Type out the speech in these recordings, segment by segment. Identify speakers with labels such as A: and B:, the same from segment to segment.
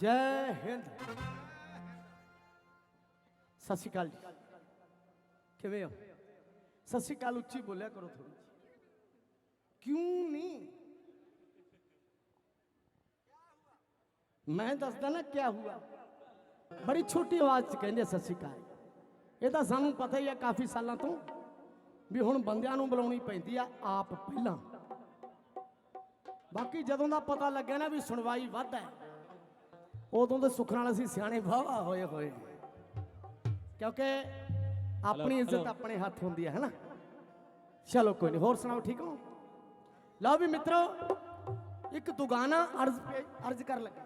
A: ਜੈ ਹਿੰਦ। ਸਤਿ ਸ਼੍ਰੀ ਅਕਾਲ ਜੀ। ਕਿਵੇਂ ਹੋ? ਸਤਿ ਸ਼੍ਰੀ ਅਕਾਲ, ਉੱਚੀ ਬੋਲਿਆ ਕਰੋ ਥੋੜੀ ਕਿਉਂ ਨਹੀਂ? ਮੈਂ ਦੱਸਦਾ ਨਾ ਕੀ ਹੋਇਆ ਬੜੀ ਛੋਟੀ ਆਵਾਜ਼ 'ਚ ਕਹਿੰਦੇ ਸਤਿ ਸ਼੍ਰੀ ਅਕਾਲ। ਇਹ ਤਾਂ ਸਾਨੂੰ ਪਤਾ ਹੀ ਆ ਕਾਫੀ ਸਾਲਾਂ ਤੋਂ ਵੀ ਹੁਣ ਬੰਦਿਆਂ ਨੂੰ ਬੁਲਾਉਣੀ ਪੈਂਦੀ ਆ ਆਪ ਪਹਿਲਾਂ। ਬਾਕੀ ਜਦੋਂ ਦਾ ਪਤਾ ਲੱਗਿਆ ਨਾ ਵੀ ਸੁਣਵਾਈ ਵੱਧ ਹੈ ਉਦੋਂ ਦੇ ਸੁੱਖ ਨਾਲ ਅਸੀਂ ਸਿਆਣੇ ਵਾਵਾ ਹੋਏ ਹੋਏ ਕਿਉਂਕਿ ਆਪਣੀ ਇੱਜ਼ਤ ਆਪਣੇ ਹੱਥ ਹੁੰਦੀ ਹੈ ਹੈਨਾ ਚਲੋ ਕੋਈ ਨਹੀਂ ਹੋਰ ਸੁਣਾਓ ਠੀਕ ਹੋ? ਲਓ ਵੀ ਮਿੱਤਰੋ ਇੱਕ ਦੁਗਾਨਾ ਅਰਜ਼ ਅਰਜ਼ ਕਰ ਲੱਗਾ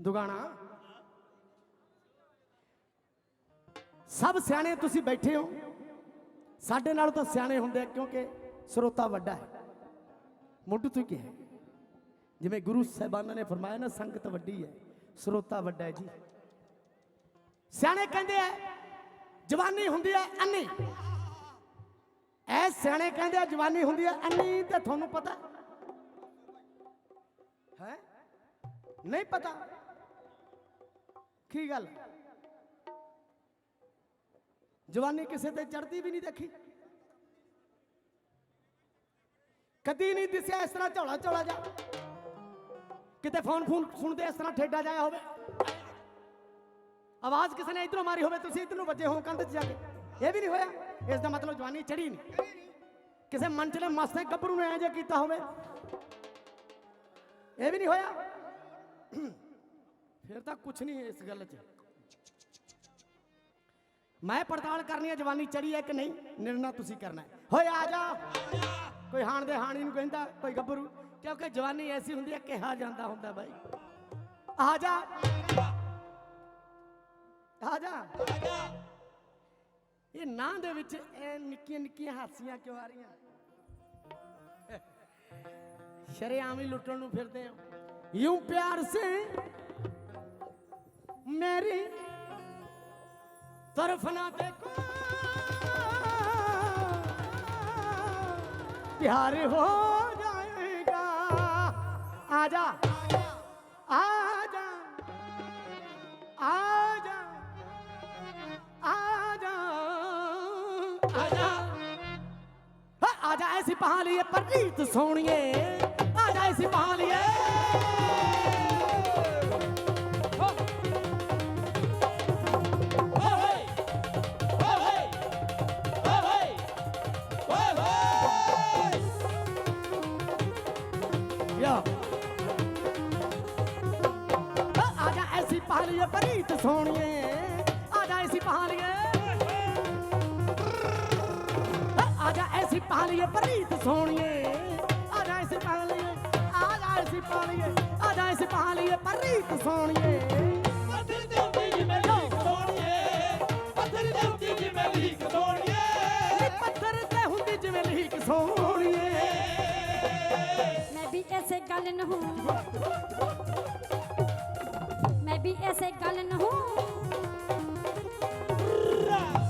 A: ਦੁਗਾਨਾ ਸਭ ਸਿਆਣੇ ਤੁਸੀਂ ਬੈਠੇ ਹੋ। ਸਾਡੇ ਨਾਲ ਤਾਂ ਸਿਆਣੇ ਹੁੰਦੇ ਕਿਉਂਕਿ ਸਰੋਤਾ ਵੱਡਾ ਹੈ। ਮੁੱਢ ਤੋਂ ਕੀ ਹੈ। ਜਿਵੇਂ ਗੁਰੂ ਸਾਹਿਬਾਨਾਂ ਨੇ ਫਰਮਾਇਆ ਨਾ, ਸੰਗਤ ਵੱਡੀ ਹੈ, ਸਰੋਤਾ ਵੱਡਾ ਹੈ ਜੀ। ਸਿਆਣੇ ਕਹਿੰਦੇ ਆ, ਜਵਾਨੀ ਹੁੰਦੀ ਹੈ ਅੰਨੀ। ਐ ਸਿਆਣੇ ਕਹਿੰਦੇ ਆ, ਜਵਾਨੀ ਹੁੰਦੀ ਹੈ ਅੰਨੀ ਤੇ ਤੁਹਾਨੂੰ ਪਤਾ? ਹੈ? ਨਹੀਂ ਪਤਾ? ਕੀ ਗੱਲ? ਜਵਾਨੀ ਕਿਸੇ ਤੇ ਚੜਦੀ ਵੀ ਨਹੀਂ ਦੇਖੀ। ਕਦੀ ਨਹੀਂ ਦਿਸਿਆ ਇਸ ਤਰ੍ਹਾਂ ਝੋਲਾ ਝੋਲਾ ਜਾ। ਕਿਤੇ ਫੋਨ ਫੋਨ ਸੁਣਦੇ ਇਸ ਤਰ੍ਹਾਂ ਠੇਡਾ ਜਾਇਆ ਹੋਵੇ। ਆਵਾਜ਼ ਕਿਸੇ ਨੇ ਇਧਰੋਂ ਮਾਰੀ ਹੋਵੇ, ਤੁਸੀਂ ਇਧਰ ਨੂੰ ਵੱਜੇ ਹੋ ਕੰਧ 'ਚ ਜਾ ਕੇ। ਇਹ ਵੀ ਨਹੀਂ ਹੋਇਆ। ਇਸ ਦਾ ਮਤਲਬ ਜਵਾਨੀ ਚੜੀ ਨਹੀਂ। ਕਿਸੇ ਮਨ 'ਚ ਨੇ ਮਸਤੇ ਗੱਭਰੂ ਨੇ ਐ ਜੇ ਕੀਤਾ ਹੋਵੇ। ਇਹ ਵੀ ਨਹੀਂ ਹੋਇਆ। ਫਿਰ ਤਾਂ ਕੁਝ ਨਹੀਂ ਇਸ ਗੱਲ 'ਚ। ਮੈਂ ਪੜਤਾਲ ਕਰਨੀ ਹੈ, ਜਵਾਨੀ ਚੜੀ ਹੈ ਕਿ ਨਹੀਂ? ਨਿਰਣਾ ਤੁਸੀਂ ਕਰਨਾ ਹੈ। ਹੋਏ ਆ ਜਾ। ਕੋਈ ਹਾਣ ਦੇ ਹਾਣੀ ਨੂੰ ਕਹਿੰਦਾ, ਕੋਈ ਗੱਭਰੂ। ਕਿਉਂਕਿ ਜਵਾਨੀ ਐਸੀ ਹੁੰਦੀ ਹੈ, ਕਿਹਾ ਜਾਂਦਾ ਹੁੰਦਾ ਬਾਈ। ਆ ਜਾ। ਆ ਜਾ। ਇਹ ਨਾਂ ਦੇ ਵਿੱਚ ਐ ਨਿੱਕੀਆਂ ਨਿੱਕੀਆਂ ਹਾਸੀਆਂ ਕਿਉਂ ਆ ਰਹੀਆਂ? ਸ਼ਰੇਆਮ ਹੀ ਲੁੱਟਣ ਨੂੰ ਫਿਰਦੇ ਆ। ਯੂੰ ਪਿਆਰ ਸੇ ਮੇਰੀ ਤਰਫ ਨਾ ਦੇਖੋ। प्यार हो जाएगा आजा आजा आजा आजा आजा हाँ, आजा ऐसी पहाड़िए पर रीत सोनिए आजा ऐसी पहाड़िए या ਲਈਏ ਪ੍ਰੀਤ ਸੋਹਣੀਏ। ਆ ਜਾ ਐਸੀ ਪਹਾ ਆ ਜਾ ਐਸੀ ਪਹਾ ਲਈਏ ਪ੍ਰੀਤ ਆ ਜਾ ਐਸੀ ਪਹਾ ਆ ਜਾ ਐਸੀ ਪਹਾ ਆ
B: ਜਾ ਐਸੀ ਪਹਾ ਲਈਏ ਪ੍ਰੀਤ ਸੋਹਣੀਏ। ਪੱਥਰ
A: ਤੇ ਹੁੰਦੀ ਜਿਵੇਂ
C: ਮੈਂ ਵੀ ਐਸੇ ਗੱਲ ਨੂੰ ਐਸੇ ਗੱਲ ਨੂੰ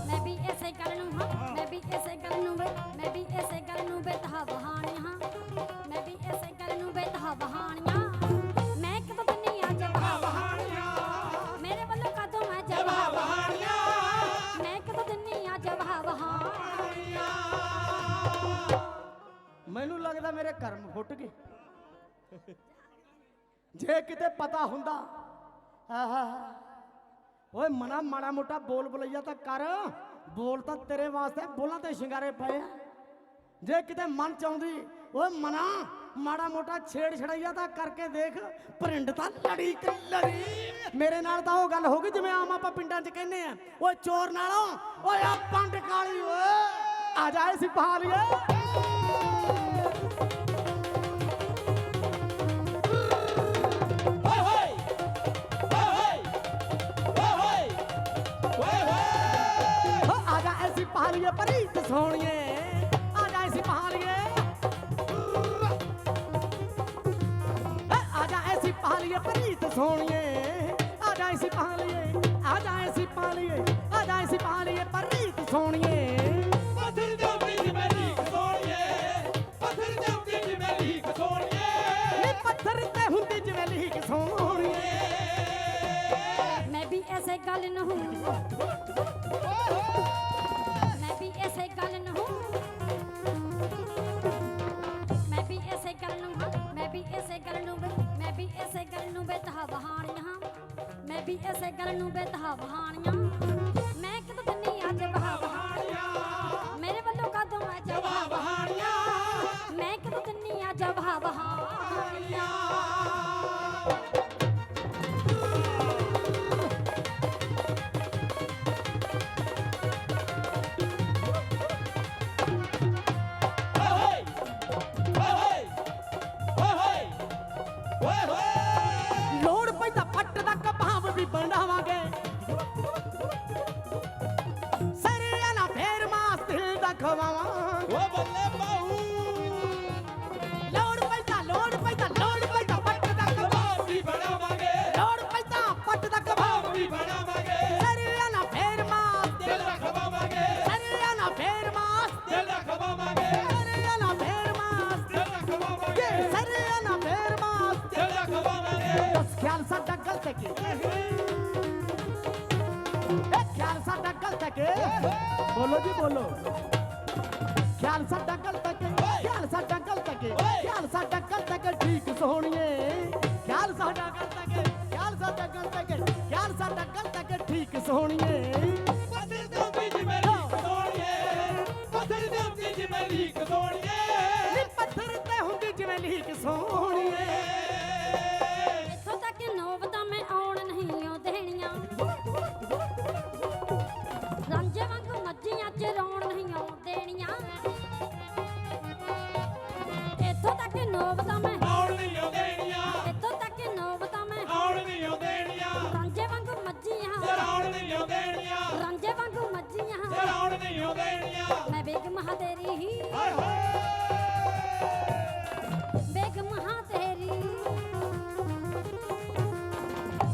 C: ਮੈਂ ਵੀ ਐਸੇ ਗੱਲ ਨੂੰ ਹਾਂ ਮੈਂ ਵੀ ਐਸੇ ਗੱਲ ਨੂੰ ਮੈਂ ਵੀ ਐਸੇ ਗੱਲ ਨੂੰ ਬੇਤਹਾ ਬਹਾਨੀ ਹਾਂ ਮੈਂ ਵੀ ਐਸੇ ਗੱਲ ਨੂੰ ਬੇਤਹਾ ਬਹਾਨੀਆਂ ਮੈਂ ਕਦੋਂ ਬਣੀ ਆ ਜਵਾ ਬਹਾਨੀਆਂ ਮੇਰੇ ਵੱਲੋਂ ਕਦੋਂ ਮੈਂ ਜਵਾ ਬਹਾਨੀਆਂ ਮੈਂ ਕਦੋਂ ਦਿੰਨੀ ਆ ਜਵਾ ਬਹਾਨੀਆਂ
A: ਮੈਨੂੰ ਲੱਗਦਾ ਮੇਰੇ ਕਰਮ ਫੁੱਟ ਗਏ। ਜੇ ਕਿਤੇ ਪਤਾ ਹੁੰਦਾ ਆਹਾ ਓਏ ਮਨਾ ਮਾੜਾ ਮੋਟਾ ਬੋਲ ਬਲਈਆ ਤਾਂ ਕਰ। ਬੋਲ ਤਾਂ ਤੇਰੇ ਵਾਸਤੇ, ਬੋਲਾਂ ਤੇ ਸ਼ਿੰਗਾਰੇ ਪਏ ਆ। ਜੇ ਕਿਤੇ ਮਨ ਚ ਓਏ ਮਨਾ ਮਾੜਾ ਮੋਟਾ ਛੇੜ ਛੜਈਆ ਤਾਂ ਕਰਕੇ ਦੇਖ ਪ੍ਰਿੰਡ ਤਾਂ ਲੜੀ ਕਿ ਮੇਰੇ ਨਾਲ ਤਾਂ ਉਹ ਗੱਲ ਹੋ ਗਈ ਜਿਵੇਂ ਆਮ ਆਪਾਂ ਪਿੰਡਾਂ 'ਚ ਕਹਿੰਦੇ ਆ। ਓਏ ਚੋਰ ਨਾਲੋਂ, ਓਏ ਆ ਪੰਡ ਕਾਲੀ ਓਏ। ਆ ਜਾਏ ਸਿਪਾਹੀਏ
B: ਮਹਾਲੀਏ ਪਰੀ ਸੋਹਣੀਏ ਆ ਜਾ ਐਸੀ ਮਹਾਲੀਏ
A: ਆ ਜਾ ਐਸੀ ਮਹਾਲੀਏ ਪਰੀ ਸੋਹਣੀਏ ਆ ਜਾ ਐਸੀ ਮਹਾਲੀਏ ਆ ਜਾ ਐਸੀ ਮਹਾਲੀਏ ਆ ਜਾ ਐਸੀ ਮਹਾਲੀਏ ਪਰੀ
B: ਪੱਥਰ
A: ਤੇ ਹੁੰਦੀ ਜਿਵੇਂ ਮੈਂ
C: ਵੀ ਐਸੇ ਗੱਲ ਨਾ
A: ਹੂੰ ਨੂੰ ਬੇਤਹਾ ਖਵਾਵਾਂਗੇ
B: ਓ ਬੱਲੇ ਬਾਹੂ।
A: ਲੋੜ ਪੈਂਦਾ ਲੋੜ ਪੈਂਦਾ ਲੋੜ ਪੈਂਦਾ ਪੱਟ ਦਾ ਕਬਾਬ
B: ਵੀ ਬਣਾਵਾਂਗੇ।
A: ਲੋੜ ਪੈਂਦਾ ਪੱਟ ਦਾ
B: ਕਬਾਬ ਵੀ ਬਣਾਵਾਂਗੇ।
A: ਸਰਿਆ ਨਾ ਫੇਰ ਮਾਸ
B: ਦਿਲ ਦਾ ਖਵਾਵਾਂਗੇ।
A: ਸਰਿਆ ਨਾ ਫੇਰ ਮਾਸ
B: ਦਿਲ ਦਾ ਖਵਾਵਾਂਗੇ।
A: ਸਰਿਆ ਨਾ ਫੇਰ ਮਾਸ
B: ਦਿਲ ਦਾ ਖਵਾਵਾਂਗੇ।
A: ਸਰਿਆ ਨਾ ਫੇਰ ਮਾਸ
B: ਦਿਲ ਦਾ ਖਵਾਵਾਂਗੇ।
A: ਬਸ ਖਿਆਲ ਸਾਡਾ ਗਲਤ ਹੈ ਕਿ? ਇਹ ਖਿਆਲ ਸਾਡਾ ਗਲਤ ਹੈ ਕਿ? ਬੋਲੋ ਜੀ ਬੋਲੋ। ਖਿਆਲ ਸਾਡਾ ਗਲਤ ਹੈ ਕਿ ਖਿਆਲ ਸਾਡਾ ਗਲਤ ਹੈ ਖਿਆਲ ਸਾਡਾ ਗਲਤ ਹੈ ਠੀਕ ਸੋਹਣੀਏ। ਖਿਆਲ ਸਾਡਾ ਗਲਤ ਹੈ ਕਿ ਖਿਆਲ ਸਾਡਾ ਗਲਤ ਹੈ ਖਿਆਲ ਸਾਡਾ ਗਲਤ ਹੈ ਠੀਕ ਸੋਹਣੀਏ।
C: ਨੌਬਤਾਂ ਮੈਂ। ਆਉਣ ਨਹੀਂ
B: ਆਉਂਦੇਣੀਆਂ
C: ਇੱਥੋਂ ਤੱਕ ਨੌਬਤਾਂ ਮੈਂ।
B: ਆਉਣ ਨਹੀਂ ਆਉਂਦੇਣੀਆਂ
C: ਰਾਂਝੇ ਵਾਂਗੂ ਮੱਝੀਆਂ
B: ਜਰਾਉਣ ਨਹੀਂ ਆਉਂਦੇਣੀਆਂ
C: ਰਾਂਝੇ ਵਾਂਗੂ ਮੱਝੀਆਂ
B: ਜਰਾਉਣ ਨਹੀਂ ਆਉਂਦੇਣੀਆਂ
C: ਮੈਂ ਬੇਗਮ ਹਾਂ ਤੇਰੀ। ਹੀ
B: ਹਾਏ ਹਾਏ।
C: ਬੇਗਮ ਹਾਂ ਤੇਰੀ।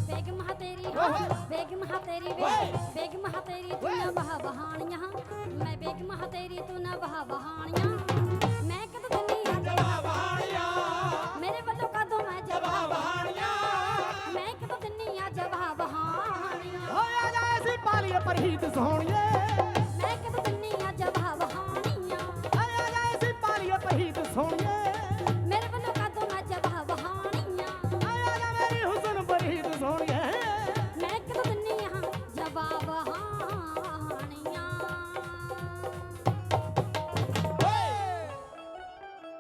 C: ਬੇਗਮ ਹਾਂ ਤੇਰੀ। ਹਾਂ ਬੇਗਮ ਹਾਂ ਤੇਰੀ ਵੇ। ਬੇਗਮ ਹਾਂ ਤੇਰੀ ਤੂੰ ਨਾ ਬਹਾ ਬਹਾਣੀਆਂ ਮੈਂ ਬੇਗਮ ਹਾਂ ਤੇਰੀ ਤੂੰ ਨਾ ਬਹਾ ਬਹਾਣੀਆਂ
A: ਸੋਹਣੀਏ